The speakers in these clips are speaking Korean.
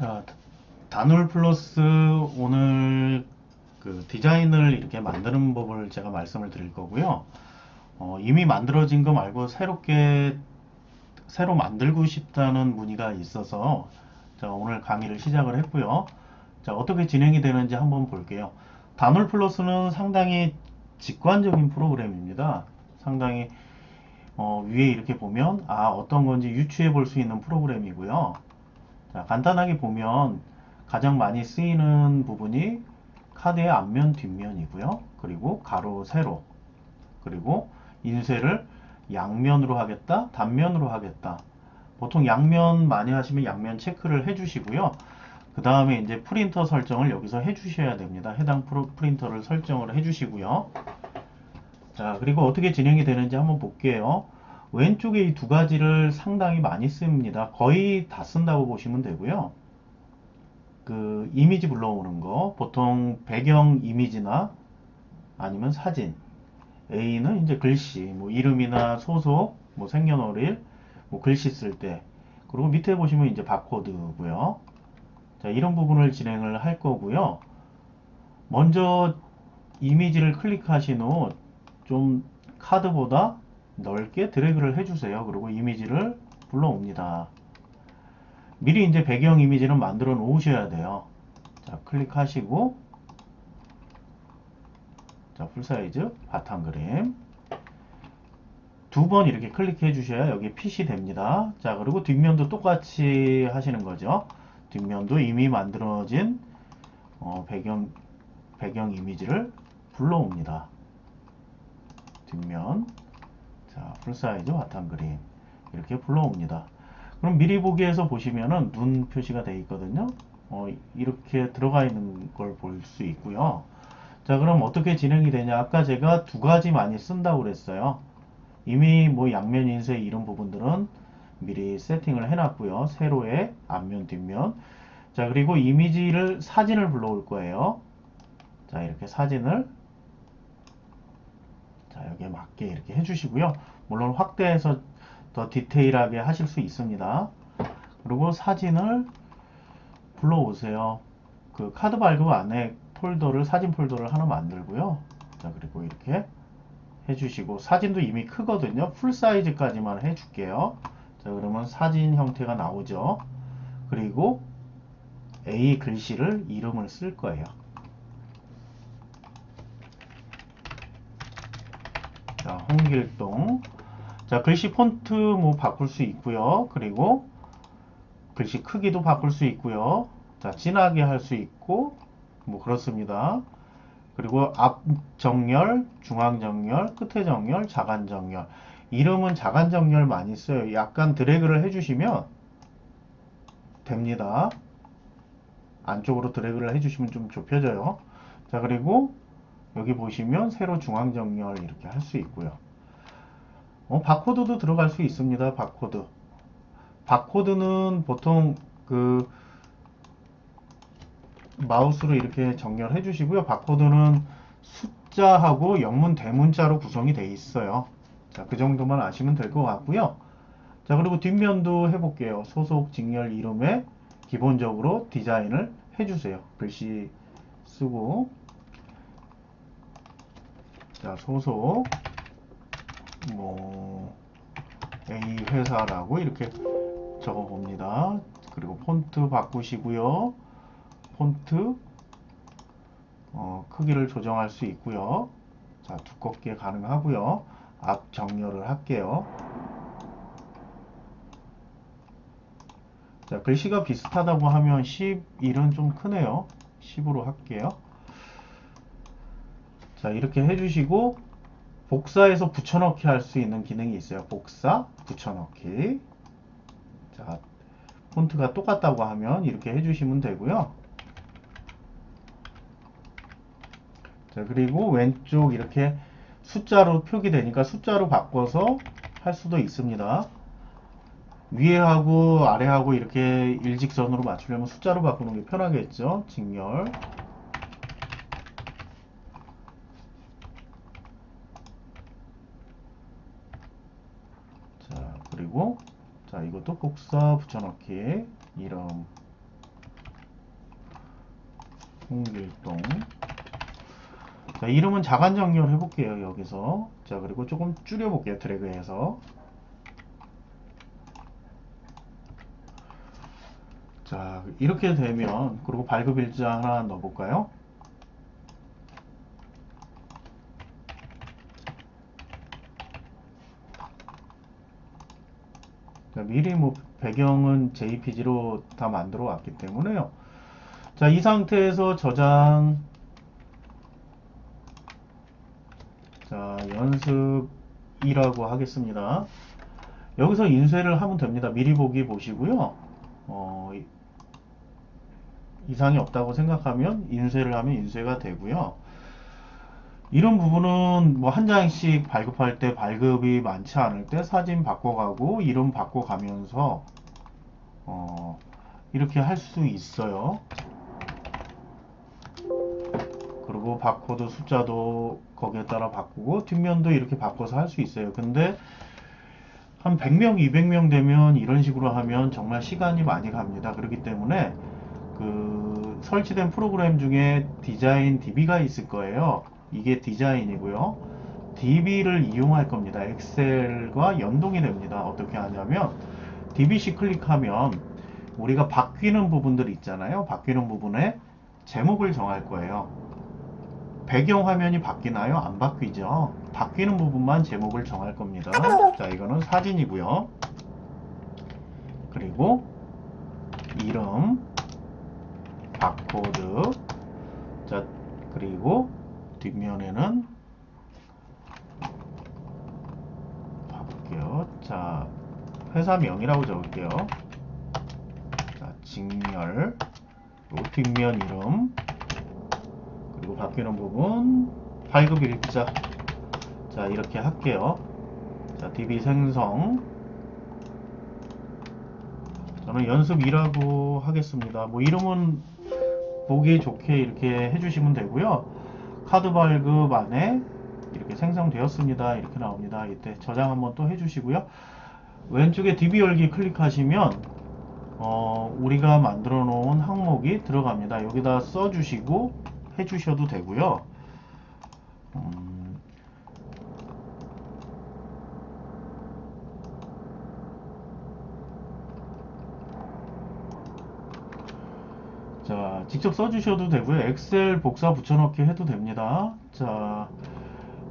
자, 단올 플러스 오늘 그 디자인을 이렇게 만드는 법을 제가 말씀을 드릴 거고요. 어, 이미 만들어진 거 말고 새롭게 새로 만들고 싶다는 문의가 있어서 자, 오늘 강의를 시작을 했고요. 자, 어떻게 진행이 되는지 한번 볼게요. 단올 플러스는 상당히 직관적인 프로그램입니다. 상당히 어, 위에 이렇게 보면 아 어떤 건지 유추해 볼 수 있는 프로그램이고요. 자, 간단하게 보면 가장 많이 쓰이는 부분이 카드의 앞면 뒷면이고요. 그리고 가로 세로 그리고 인쇄를 양면으로 하겠다 단면으로 하겠다 보통 양면 많이 하시면 양면 체크를 해 주시고요. 그 다음에 이제 프린터 설정을 여기서 해 주셔야 됩니다. 해당 프린터를 설정을 해 주시고요. 자, 그리고 어떻게 진행이 되는지 한번 볼게요. 왼쪽에 이 두 가지를 상당히 많이 씁니다. 거의 다 쓴다고 보시면 되고요. 그 이미지 불러오는 거, 보통 배경 이미지나 아니면 사진, A는 이제 글씨, 뭐 이름이나 소속, 뭐 생년월일, 뭐 글씨 쓸 때, 그리고 밑에 보시면 이제 바코드고요. 자, 이런 부분을 진행을 할 거고요. 먼저 이미지를 클릭하신 후 좀 카드보다 넓게 드래그를 해주세요. 그리고 이미지를 불러옵니다. 미리 이제 배경 이미지는 만들어 놓으셔야 돼요. 자, 클릭하시고 자, 풀사이즈 바탕 그림 두 번 이렇게 클릭해 주셔야 여기 핏이 됩니다. 자, 그리고 뒷면도 똑같이 하시는 거죠. 뒷면도 이미 만들어진 어, 배경 배경 이미지를 불러옵니다. 뒷면 자 풀사이즈 바탕 그림 이렇게 불러옵니다. 그럼 미리 보기에서 보시면은 눈 표시가 되어 있거든요. 어, 이렇게 들어가 있는 걸 볼 수 있고요. 자 그럼 어떻게 진행이 되냐? 아까 제가 두 가지 많이 쓴다고 그랬어요. 이미 뭐 양면 인쇄 이런 부분들은 미리 세팅을 해놨고요. 세로의 앞면 뒷면. 자 그리고 이미지를 사진을 불러올 거예요. 자 이렇게 사진을 자, 여기에 맞게 이렇게 해주시고요. 물론 확대해서 더 디테일하게 하실 수 있습니다. 그리고 사진을 불러오세요. 그 카드 발급 안에 폴더를, 사진 폴더를 하나 만들고요. 자, 그리고 이렇게 해주시고, 사진도 이미 크거든요. 풀 사이즈까지만 해줄게요. 자, 그러면 사진 형태가 나오죠. 그리고 A 글씨를 이름을 쓸 거예요. 자, 홍길동. 자, 글씨 폰트 뭐 바꿀 수 있고요. 그리고 글씨 크기도 바꿀 수 있고요. 자, 진하게 할 수 있고 뭐 그렇습니다. 그리고 앞 정렬, 중앙 정렬, 끝에 정렬, 자간 정렬. 이름은 자간 정렬 많이 써요. 약간 드래그를 해주시면 됩니다. 안쪽으로 드래그를 해주시면 좀 좁혀져요. 자, 그리고 여기 보시면 세로 중앙 정렬 이렇게 할 수 있고요. 어, 바코드도 들어갈 수 있습니다. 바코드. 바코드는 보통 그 마우스로 이렇게 정렬해 주시고요. 바코드는 숫자하고 영문 대문자로 구성이 되어 있어요. 자, 그 정도만 아시면 될 것 같고요. 자, 그리고 뒷면도 해볼게요. 소속 직렬 이름에 기본적으로 디자인을 해주세요. 글씨 쓰고 자, 소속 뭐 A 회사라고 이렇게 적어 봅니다. 그리고 폰트 바꾸시고요. 폰트 어, 크기를 조정할 수 있고요. 자, 두껍게 가능하고요. 앞 정렬을 할게요. 자, 글씨가 비슷하다고 하면 11은 좀 크네요. 10으로 할게요. 자, 이렇게 해주시고, 복사해서 붙여넣기 할 수 있는 기능이 있어요. 복사, 붙여넣기. 자, 폰트가 똑같다고 하면 이렇게 해주시면 되고요. 자, 그리고 왼쪽 이렇게 숫자로 표기되니까 숫자로 바꿔서 할 수도 있습니다. 위에하고 아래하고 이렇게 일직선으로 맞추려면 숫자로 바꾸는 게 편하겠죠. 직렬. 이것도 복사 붙여넣기 이름 송길동. 자, 이름은 자간 정렬 해볼게요, 여기서. 자, 그리고 조금 줄여볼게요, 드래그해서. 자, 이렇게 되면, 그리고 발급 일자 하나 넣어볼까요? 자, 미리 뭐 배경은 JPG로 다 만들어 왔기 때문에요. 자, 이 상태에서 저장. 자, 연습2라고 하겠습니다. 여기서 인쇄를 하면 됩니다. 미리 보기 보시고요. 어, 이- 이상이 없다고 생각하면 인쇄를 하면 인쇄가 되고요. 이런 부분은 뭐 한 장씩 발급할 때 발급이 많지 않을 때 사진 바꿔가고 이름 바꿔가면서 어, 이렇게 할 수 있어요. 그리고 바코드 숫자도 거기에 따라 바꾸고 뒷면도 이렇게 바꿔서 할 수 있어요. 근데 한 100명, 200명 되면 이런 식으로 하면 정말 시간이 많이 갑니다. 그렇기 때문에 그 설치된 프로그램 중에 디자인 DB가 있을 거예요. 이게 디자인이고요. DB를 이용할 겁니다. 엑셀과 연동이 됩니다. 어떻게 하냐면 DBC 클릭하면 우리가 바뀌는 부분들 있잖아요. 바뀌는 부분에 제목을 정할 거예요. 배경 화면이 바뀌나요? 안 바뀌죠. 바뀌는 부분만 제목을 정할 겁니다. 자, 이거는 사진이고요. 그리고 이름, 바코드, 자, 그리고 뒷면에는 봐볼게요. 자, 회사명이라고 적을게요. 자, 직렬, 그리고 뒷면 이름, 그리고 바뀌는 부분. 발급 일자. 자 이렇게 할게요. 자 DB 생성. 저는 연습 2라고 하겠습니다. 뭐 이름은 보기 좋게 이렇게 해주시면 되고요 카드 발급 안에 이렇게 생성되었습니다. 이렇게 나옵니다. 이때 저장 한번 또 해주시고요. 왼쪽에 DB 열기 클릭하시면 어, 우리가 만들어 놓은 항목이 들어갑니다. 여기다 써주시고 해주셔도 되고요. 음, 자, 직접 써주셔도 되고요. 엑셀 복사 붙여넣기 해도 됩니다. 자,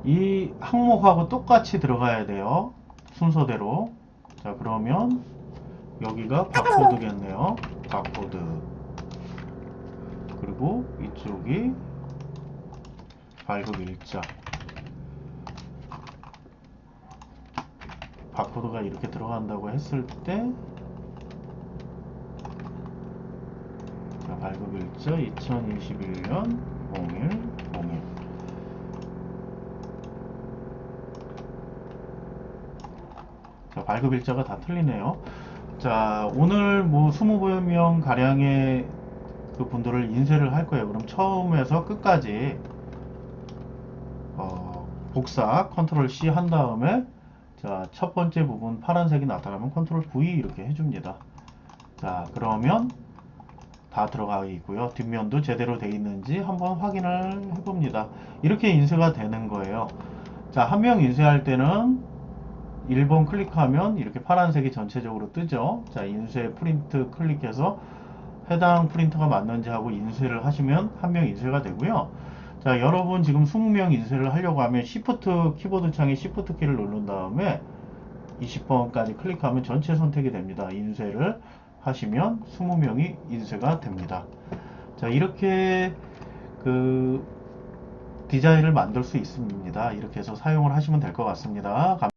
이 항목하고 똑같이 들어가야 돼요. 순서대로. 자, 그러면 여기가 바코드겠네요. 바코드. 그리고 이쪽이 발급 일자 바코드가 이렇게 들어간다고 했을 때 자, 발급 일자 2021년 01 01 자, 발급 일자가 다 틀리네요. 자, 오늘 뭐 20명 가량의 그 분들을 인쇄를 할 거예요. 그럼 처음에서 끝까지 어, 복사 컨트롤 C 한 다음에 자, 첫 번째 부분 파란색이 나타나면 컨트롤 V 이렇게 해줍니다. 자, 그러면 다 들어가 있고요. 뒷면도 제대로 돼 있는지 한번 확인을 해봅니다. 이렇게 인쇄가 되는 거예요. 자, 한 명 인쇄할 때는 1번 클릭하면 이렇게 파란색이 전체적으로 뜨죠. 자, 인쇄 프린트 클릭해서 해당 프린터가 맞는지 하고 인쇄를 하시면 한 명 인쇄가 되고요. 자, 여러분 지금 20명 인쇄를 하려고 하면 Shift 키보드 창에 Shift 키를 누른 다음에 20번까지 클릭하면 전체 선택이 됩니다. 인쇄를 하시면 20명이 인쇄가 됩니다. 자, 이렇게 그 디자인을 만들 수 있습니다. 이렇게 해서 사용을 하시면 될 것 같습니다. 감-